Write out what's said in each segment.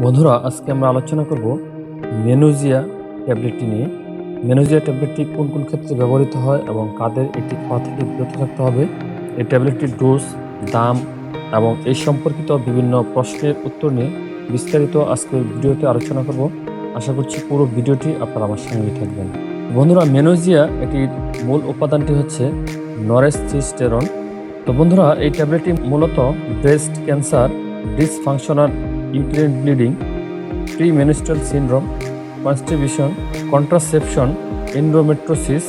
বন্ধুরা, আজকে আমরা আলোচনা করব মেনোজিয়া ট্যাবলেটটি নিয়ে। মেনোজিয়া ট্যাবলেটটি কোন কোন ক্ষেত্রে ব্যবহৃত হয় এবং কাদের এটি খাওয়া থেকে বিরত থাকতে হবে? এই ট্যাবলেটটির ডোজ, দাম এবং এই সম্পর্কিত বিভিন্ন প্রশ্নের উত্তর নিয়ে বিস্তারিত আজকের ভিডিওতে আলোচনা করব। আশা করছি পুরো ভিডিওটি আপনারা আমার সঙ্গে থাকবেন। বন্ধুরা, মেনোজিয়া এটির মূল উপাদানটি হচ্ছে নরেস্টিস্টেরন। তো বন্ধুরা, এই ট্যাবলেটটি মূলত breast cancer dysfunctional uterine bleeding premenstrual syndrome constitution contraception endometriosis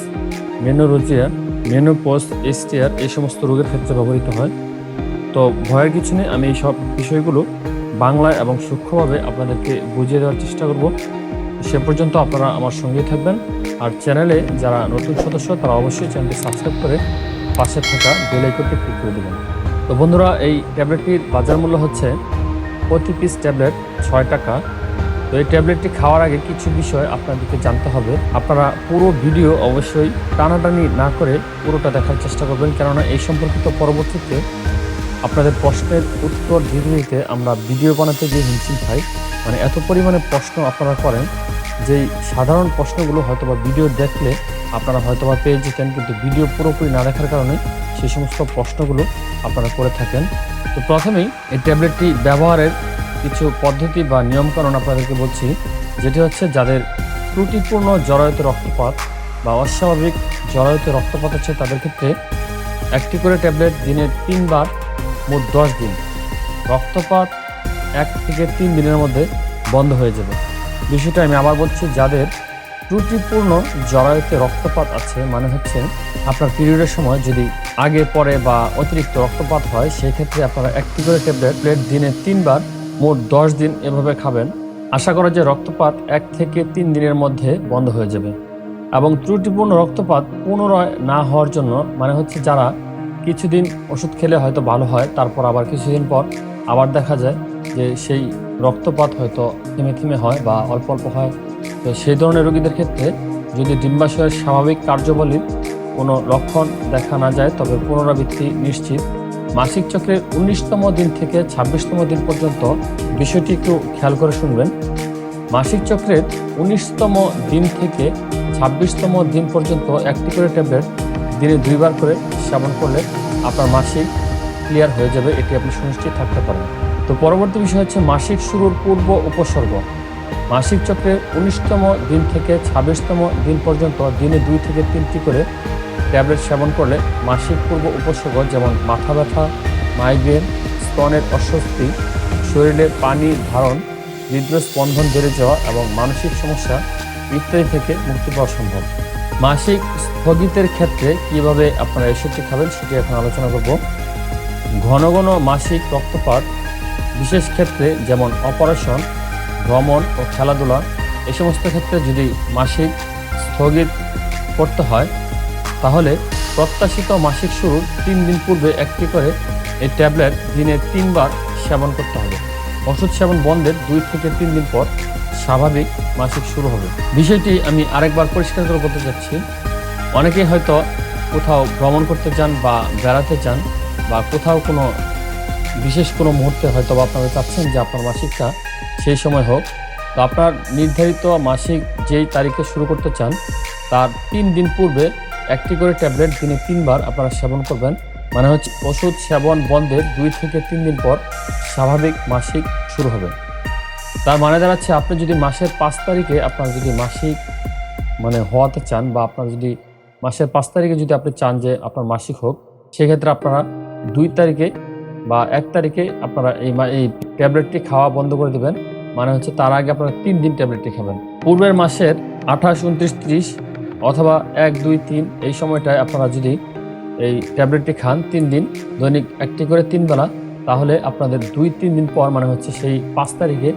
menorrhagia menopause STR এই সমস্ত রোগের ক্ষেত্রে ব্যবহৃত হয়। তো ভয়ের কিছু নেই, আমি এই সব বিষয়গুলো বাংলায় এবং সূক্ষ্মভাবে আপনাদেরকে বুঝিয়ে দেওয়ার চেষ্টা করব। সে পর্যন্ত আপনারা আমার সঙ্গেই থাকবেন। আর চ্যানেলে যারা নতুন সদস্য, তারা অবশ্যই চ্যানেলটি সাবস্ক্রাইব করে পাশে থাকা বেল ক্লিক করে দেবেন। তো বন্ধুরা, এই ট্যাবলেটটির বাজার মূল্য হচ্ছে প্রতি পিস ট্যাবলেট ছয় টাকা। তো এই ট্যাবলেটটি খাওয়ার আগে কিছু বিষয় আপনাদেরকে জানতে হবে। আপনারা পুরো ভিডিও অবশ্যই টানাটানি না করে পুরোটা দেখার চেষ্টা করবেন, কেননা এই সম্পর্কিত পরবর্তীতে আপনাদের প্রশ্নের উত্তর দিতে দিতে আমরা ভিডিও বানাতে গিয়ে হিমশিম খাই। মানে এত পরিমাণে প্রশ্ন আপনারা করেন যেই সাধারণ প্রশ্নগুলো হয়তোবা ভিডিও দেখলে আপনারা হয়তোবা পেয়ে যেতেন, কিন্তু ভিডিও পুরোপুরি না দেখার কারণে সেই সমস্ত প্রশ্নগুলো আপনারা করে থাকেন। তো প্রথমেই এই ট্যাবলেটটি ব্যবহারের কিছু পদ্ধতি বা নিয়মকানুন আপনাদেরকে বলছি, যেটি হচ্ছে যাদের ত্রুটিপূর্ণ জরায়ুতে রক্তপাত বা অস্বাভাবিক জরায়ুতে রক্তপাত হচ্ছে, তাদের ক্ষেত্রে একটি করে ট্যাবলেট দিনে তিনবার মোট দশ দিন। রক্তপাত এক থেকে তিন দিনের মধ্যে বন্ধ হয়ে যাবে। বিষয়টা আমি আবার বলছি, যাদের ত্রুটিপূর্ণ জরায়ুতে রক্তপাত আছে মানে হচ্ছে আপনার পিরিয়ডের সময় যদি আগে, পরে বা অতিরিক্ত রক্তপাত হয় সেই ক্ষেত্রে আপনারা একটি করে ট্যাবলেট, প্লেট দিনে তিনবার, মোট দশ দিন এভাবে খাবেন। আশা করা যে রক্তপাত এক থেকে তিন দিনের মধ্যে বন্ধ হয়ে যাবে। এবং ত্রুটিপূর্ণ রক্তপাত পুনরায় না হওয়ার জন্য মানে হচ্ছে যারা কিছুদিন ওষুধ খেলে হয়তো ভালো হয়, তারপর আবার কিছুদিন পর আবার দেখা যায় যে সেই রক্তপাত হয়তো থেমে থেমে হয় বা অল্প অল্প হয়। তো সেই ধরনের রোগীদের ক্ষেত্রে যদি ডিম্বাশয়ের স্বাভাবিক কার্যবলীর কোনো লক্ষণ দেখা না যায়, তবে পুনরাবৃত্তি নিশ্চিত। মাসিক চক্রের উনিশতম দিন থেকে ছাব্বিশতম দিন পর্যন্ত বিষয়টি একটু খেয়াল করে শুনবেন। মাসিক চক্রের উনিশতম দিন থেকে ছাব্বিশতম দিন পর্যন্ত একটি করে ট্যাবলেট দিনে দুইবার করে সেবন করলে আপনার মাসিক ক্লিয়ার হয়ে যাবে, এটি আপনি সুনিশ্চিত থাকতে পারেন। তো পরবর্তী বিষয় হচ্ছে মাসিক শুরুর পূর্ব উপসর্গ। মাসিক চক্রের উনিশতম দিন থেকে ছাব্বিশতম দিন পর্যন্ত দিনে দুই থেকে তিনটি করে ট্যাবলেট সেবন করলে মাসিক পূর্ব উপসর্গ যেমন মাথা ব্যথা, মাইগ্রেন, স্তনের অস্বস্তি, শরীরে পানি ধারণ হৃদয় স্পন্দন বেড়ে যাওয়া এবং মানসিক সমস্যা ইত্যাদি থেকে মুক্তি পাওয়া সম্ভব। মাসিক স্থগিতের ক্ষেত্রে কীভাবে আপনারা এসবটি খাবেন সেটি এখন আলোচনা করব। ঘন ঘন মাসিক রক্তপাত বিশেষ ক্ষেত্রে যেমন অপারেশন, ভ্রমণ ও খেলাধুলা, এ সমস্ত ক্ষেত্রে যদি মাসিক স্থগিত করতে হয়, তাহলে প্রত্যাশিত মাসিক শুরুর তিন দিন পূর্বে একটি করে এই ট্যাবলেট দিনে তিনবার সেবন করতে হবে। ওষুধ সেবন বন্ধের দুই থেকে তিন দিন পর স্বাভাবিক মাসিক শুরু হবে। বিষয়টি আমি আরেকবার পরিষ্কার করে বলতে চাচ্ছি। অনেকেই হয়তো কোথাও ভ্রমণ করতে চান বা বেড়াতে চান বা কোথাও কোনো বিশেষ কোনো মুহূর্তে হয়তো আপনারা চাচ্ছেন যে আপনার মাসিকটা সেই সময় হোক। তো আপনার নির্ধারিত মাসিক যেই তারিখে শুরু করতে চান, তার তিন দিন পূর্বে একটি করে ট্যাবলেট দিনে তিনবার আপনারা সেবন করবেন। মানে হচ্ছে ওষুধ সেবন বন্ধের দুই থেকে তিন দিন পর স্বাভাবিক মাসিক শুরু হবে। তার মানে দাঁড়াচ্ছে আপনি যদি মাসের পাঁচ তারিখে আপনার যদি মাসিক মানে হওয়াতে চান বা আপনার যদি মাসের পাঁচ তারিখে যদি আপনি চান যে আপনার মাসিক হোক, সেক্ষেত্রে আপনারা দুই তারিখে বা এক তারিখে আপনারা এই এই ট্যাবলেটটি খাওয়া বন্ধ করে দেবেন। মানে হচ্ছে তার আগে আপনারা তিন দিন ট্যাবলেটটি খাবেন। পূর্বের মাসের আঠাশ, উনত্রিশ, ত্রিশ অথবা এক, দুই, তিন এই সময়টায় আপনারা যদি এই ট্যাবলেটটি খান তিন দিন, দৈনিক একটি করে তিন বেলা, তাহলে আপনাদের দুই, তিন দিন পর মানে হচ্ছে সেই পাঁচ তারিখে,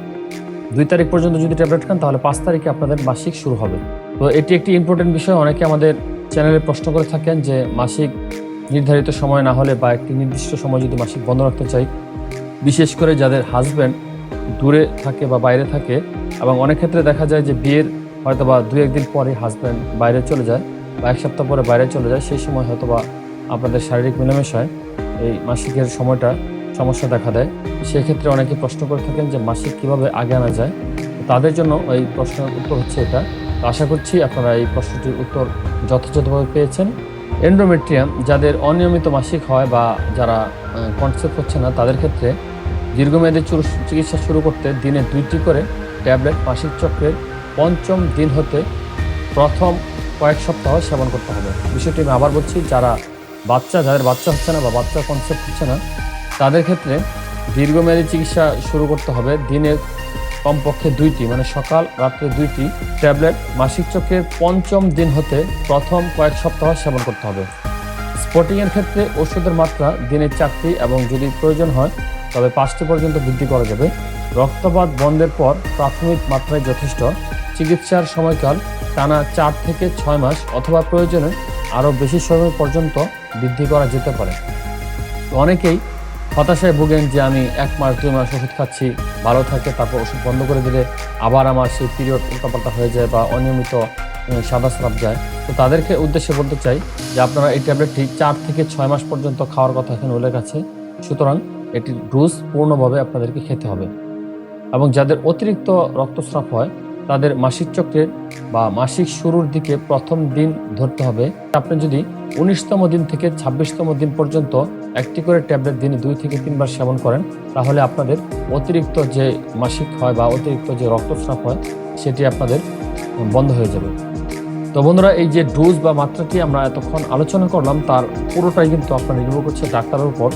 দুই তারিখ পর্যন্ত যদি ট্যাবলেট খান, তাহলে পাঁচ তারিখে আপনাদের মাসিক শুরু হবে। তো এটি একটি ইম্পর্টেন্ট বিষয়। অনেকে আমাদের চ্যানেলে প্রশ্ন করে থাকেন যে মাসিক নির্ধারিত সময় না হলে বা একটি নির্দিষ্ট সময় যদি মাসিক বন্ধ রাখতে চাই, বিশেষ করে যাদের হাজব্যান্ড দূরে থাকে বা বাইরে থাকে এবং অনেক ক্ষেত্রে দেখা যায় যে বিয়ের হয়তো বা দু একদিন পরে হাজব্যান্ড বাইরে চলে যায় বা এক সপ্তাহ পরে বাইরে চলে যায়, সেই সময় হয়তো বা আপনাদের শারীরিক মেলামেশায় এই মাসিকের সময়টা সমস্যা দেখা দেয়। সেক্ষেত্রে অনেকে প্রশ্ন করে থাকেন যে মাসিক কীভাবে আগে আনা যায়? তাদের জন্য এই প্রশ্নের উত্তর হচ্ছে এটা। আশা করছি আপনারা এই প্রশ্নটির উত্তর যথাযথভাবে পেয়েছেন। এন্ডোমেট্রিয়াম যাদের অনিয়মিত মাসিক হয় বা যারা কনসেপ্ট হচ্ছে না, তাদের ক্ষেত্রে দীর্ঘমেয়াদী চিকিৎসা শুরু করতে দিনে দুইটি করে ট্যাবলেট মাসিক চক্রের পঞ্চম দিন হতে প্রথম কয়েক সপ্তাহ সেবন করতে হবে। বিষয়টি আমি আবার বলছি, যারা বাচ্চা, যাদের বাচ্চা হচ্ছে না বা বাচ্চার কনসেপ্ট হচ্ছে না, তাদের ক্ষেত্রে দীর্ঘমেয়াদী চিকিৎসা শুরু করতে হবে। দিনের কমপক্ষে দুইটি মানে সকাল, রাত্রে দুইটি ট্যাবলেট, মাসিক চক্রের পঞ্চম দিন হতে প্রথম কয়েক সপ্তাহ সেবন করতে হবে। স্পটিংয়ের ক্ষেত্রে ওষুধের মাত্রা দিনে চারটি এবং যদি প্রয়োজন হয়, তবে পাঁচটি পর্যন্ত বৃদ্ধি করা যাবে। রক্তপাত বন্ধের পর প্রাথমিক মাত্রায় যথেষ্ট। চিকিৎসার সময়কাল টানা চার থেকে ছয় মাস অথবা প্রয়োজনে আরও বেশি সময় পর্যন্ত বৃদ্ধি করা যেতে পারে। অনেকেই হতাশায় ভোগেন যে আমি এক মাস, দুই মাস ওষুধ খাচ্ছি, ভালো থাকে, তারপর ওষুধ বন্ধ করে দিলে আবার আমার সেই পিরিয়ড উল্টাপাল্টা হয়ে যায় বা অনিয়মিত সাদা স্রাব যায়। তো তাদেরকে উদ্দেশ্যে বলতে চাই যে আপনারা এই ট্যাবলেটটি চার থেকে ছয় মাস পর্যন্ত খাওয়ার কথা এখানে উল্লেখ আছে। সুতরাং এটির ডোজ পূর্ণভাবে আপনাদেরকে খেতে হবে। এবং যাদের অতিরিক্ত রক্তস্রাব হয়, তাদের মাসিক চক্রের বা মাসিক শুরুর দিকে প্রথম দিন ধরতে হবে। আপনি যদি উনিশতম দিন থেকে ছাব্বিশতম দিন পর্যন্ত একটি করে ট্যাবলেট দিনে দুই থেকে তিনবার সেবন করেন। তাহলে আপনাদের অতিরিক্ত যে মাসিক হয় বা অতিরিক্ত যে রক্তস্রাব হয়, সেটি আপনাদের বন্ধ হয়ে যাবে। তো বন্ধুরা, এই যে ডোজ বা মাত্রাটি আমরা এতক্ষণ আলোচনা করলাম, তার পুরোটাই কিন্তু আপনার নির্ভর করছে ডাক্তারের উপর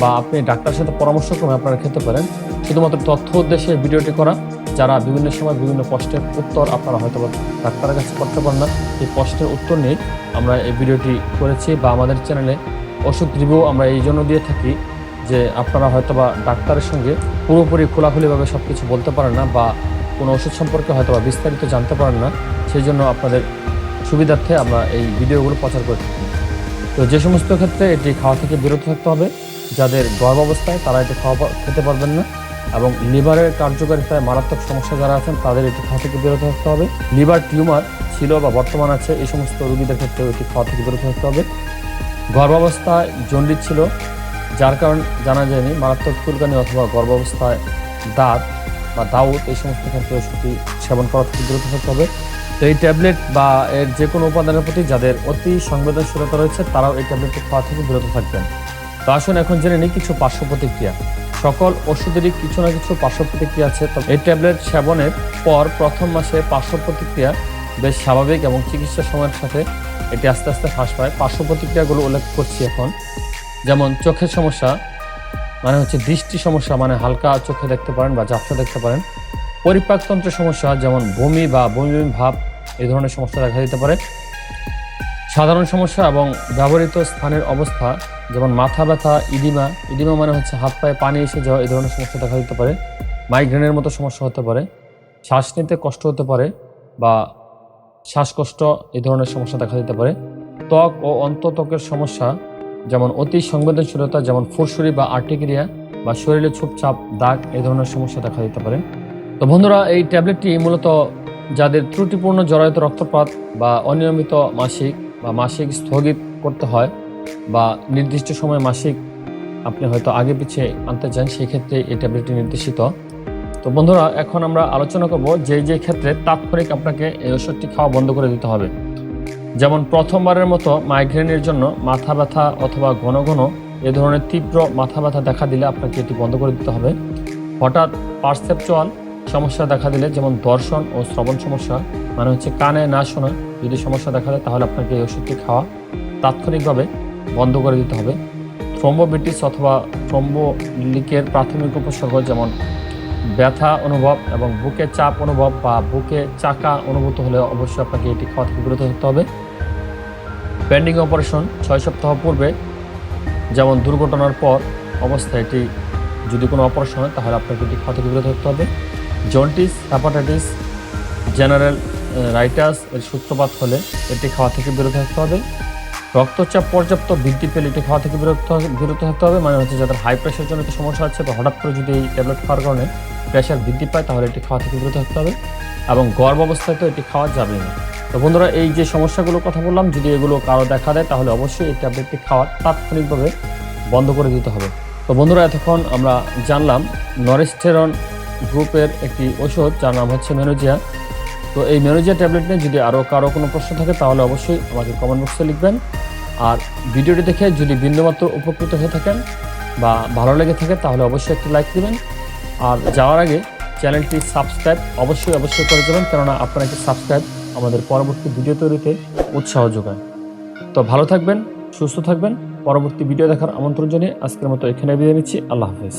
বা আপনি ডাক্তারের সাথে পরামর্শ করে আপনারা খেতে পারেন। শুধুমাত্র তথ্য উদ্দেশ্যে ভিডিওটি করা যারা বিভিন্ন সময় বিভিন্ন প্রশ্নের উত্তর আপনারা হয়তো ডাক্তারের কাছে করতে পারেন না, এই প্রশ্নের উত্তর নিয়ে আমরা এই ভিডিওটি করেছি বা আমাদের চ্যানেলে অসুখ রিভিউ আমরা এই জন্য দিয়ে থাকি যে আপনারা হয়তো বা ডাক্তারের সঙ্গে পুরোপুরি খোলাখুলিভাবে সব কিছু বলতে পারেন না বা কোনো ওষুধ সম্পর্কে হয়তো বা বিস্তারিত জানতে পারেন না, সেই জন্য আপনাদের সুবিধার্থে আমরা এই ভিডিওগুলো প্রচার করে থাকি। তো যে সমস্ত ক্ষেত্রে এটি খাওয়া থেকে বিরত থাকতে হবে, যাদের গর্ভাবস্থায় তারা এটি খাওয়া খেতে পারবেন না। এবং লিভারের কার্যকারিতায় মারাত্মক সমস্যা যারা আছেন, তাদের এটি খাওয়া থেকে বিরত থাকতে হবে। লিভার টিউমার ছিল বা বর্তমান আছে, এই সমস্ত রোগীদের ক্ষেত্রে এটি খাওয়া থেকে বিরত থাকতে হবে। গর্ভাবস্থায় জন্ডিস ছিল, যার কারণ জানা যায়নি। মারাত্মক চুলকানি অথবা গর্ভাবস্থায় দাঁত বা দাউত এই সমস্ত ক্ষেত্রে ওষুধটি সেবন করা থেকে বিরত থাকতে হবে। তো এই ট্যাবলেট বা এর যে কোনো উপাদানের প্রতি যাদের অতি সংবেদনশীলতা রয়েছে, তারাও এই ট্যাবলেটটি খাওয়া থেকে বিরত থাকবেন। তো আসুন এখন জেনে নিই কিছু পার্শ্ব প্রতিক্রিয়া। সকল ওষুধেরই কিছু না কিছু পার্শ্ব প্রতিক্রিয়া আছে এই ট্যাবলেট সেবনের পর প্রথম মাসে পার্শ্ব প্রতিক্রিয়া বেশ স্বাভাবিক এবং চিকিৎসা সময়ের সাথে এটি আস্তে আস্তে হ্রাস পায়। পার্শ্ব প্রতিক্রিয়াগুলো উল্লেখ করছি এখন। যেমন চোখের সমস্যা মানে হচ্ছে দৃষ্টি সমস্যা মানে হালকা চোখে দেখতে পারেন বা ঝাপসা দেখতে পারেন। পরিপাকতন্ত্রের সমস্যা, যেমন বমি বা বমি বমি ভাব, এই ধরনের সমস্যা দেখা দিতে পারে। সাধারণ সমস্যা এবং ব্যবহৃত স্থানের অবস্থা যেমন মাথা ব্যথা, ইডিমা ইডিমা মানে হচ্ছে হাত পায়ে পানি এসে যাওয়া, এই ধরনের সমস্যা দেখা দিতে পারে। মাইগ্রেনের মতো সমস্যা হতে পারে। শ্বাস নিতে কষ্ট হতে পারে বা শ্বাসকষ্ট, এই ধরনের সমস্যা দেখা দিতে পারে। ত্বক ও অন্তত্বকের সমস্যা, যেমন অতি সংবেদনশীলতা, যেমন ফুরসুরি বা আর্টিক্রিয়া বা শরীরে ছুপছাপ, দাগ, এই ধরনের সমস্যা দেখা দিতে পারে। তো বন্ধুরা, এই ট্যাবলেটটি মূলত যাদের ত্রুটিপূর্ণ জরায়ুত রক্তপাত বা অনিয়মিত মাসিক বা মাসিক স্থগিত করতে হয় বা নির্দিষ্ট সময় মাসিক আপনি হয়তো আগে পিছিয়ে আনতে চান সেই ক্ষেত্রে এই ট্যাবলেটটি নির্দেশিত। তো বন্ধুরা, এখন আমরা আলোচনা করব যে যে ক্ষেত্রে তাৎক্ষণিক আপনাকে এই ওষুধটি খাওয়া বন্ধ করে দিতে হবে। যেমন প্রথমবারের মতো মাইগ্রেনের জন্য মাথা ব্যথা অথবা ঘন ঘন এ ধরনের তীব্র মাথা ব্যথা দেখা দিলে আপনাকে এটি বন্ধ করে দিতে হবে। হঠাৎ পারসেপচুয়াল সমস্যা দেখা দিলে, যেমন দর্শন ও শ্রবণ সমস্যা মানে হচ্ছে কানে না শোনা যদি সমস্যা দেখা দেয়, তাহলে আপনাকে এই ওষুধটি খাওয়া তাৎক্ষণিকভাবে বন্ধ করে দিতে হবে। থ্রম্বোবিটিস অথবা থ্রম্বোলিকের প্রাথমিক উপসর্গ যেমন ব্যথা অনুভব এবং বুকে চাপ অনুভব বা বুকে চাকা অনুভূত হলে অবশ্যই আপনাকে এটি খাওয়া থেকে বিরত থাকতে হবে। পেন্ডিং অপারেশন ছয় সপ্তাহ পূর্বে যেমন দুর্ঘটনার পর অবস্থায় এটি যদি কোনো অপারেশন হয় তাহলে আপনাকে এটি খাওয়া থেকে বিরত থাকতে হবে। জন্টিস হ্যাপাটাইটিস জেনারেল রাইটাস এর সূত্রপাত হলে এটি খাওয়া থেকে বিরত থাকতে হবে। রক্তচাপ পর্যাপ্ত বৃদ্ধি পেলে এটি খাওয়া থেকে বিরত বিরত থাকতে হবে। মানে হচ্ছে যাদের হাই প্রেশার জনিত সমস্যা আছে বা হঠাৎ করে যদি এই ট্যাবলেট খাওয়ার কারণে প্রেশার বৃদ্ধি পায়, তাহলে এটি খাওয়া থেকে বিরত থাকতে হবে এবং গর্ভ অবস্থায় তো এটি খাওয়া যাবে না। তো বন্ধুরা, এই যে সমস্যাগুলোর কথা বললাম, যদি এগুলো কারও দেখা দেয়, তাহলে অবশ্যই এই ট্যাবলেটটি খাওয়া তাৎক্ষণিকভাবে বন্ধ করে দিতে হবে। তো বন্ধুরা, এতক্ষণ আমরা জানলাম নরেস্টেরন গ্রুপের একটি ওষুধ, যার নাম হচ্ছে মেনোজিয়া তো এই মেনোজিয়া ট্যাবলেট নিয়ে যদি আরও কারও কোনো প্রশ্ন থাকে, তাহলে অবশ্যই আমাকে কমেন্ট বক্সে লিখবেন। আর ভিডিওটি দেখে যদি বিন্দুমাত্র উপকৃত হয়ে থাকেন বা ভালো লেগে থাকে, তাহলে অবশ্যই একটি লাইক দিবেন। আর যাওয়ার আগে চ্যানেলটি সাবস্ক্রাইব অবশ্যই অবশ্যই করে যাবেন কেননা আপনার একটি সাবস্ক্রাইব আমাদের পরবর্তী ভিডিও তৈরিতে উৎসাহ যোগায়। তো ভালো থাকবেন, সুস্থ থাকবেন। পরবর্তী ভিডিও দেখার আমন্ত্রণ জানিয়ে আজকের মতো এখানে বিদায় নিচ্ছি। আল্লাহ হাফেজ।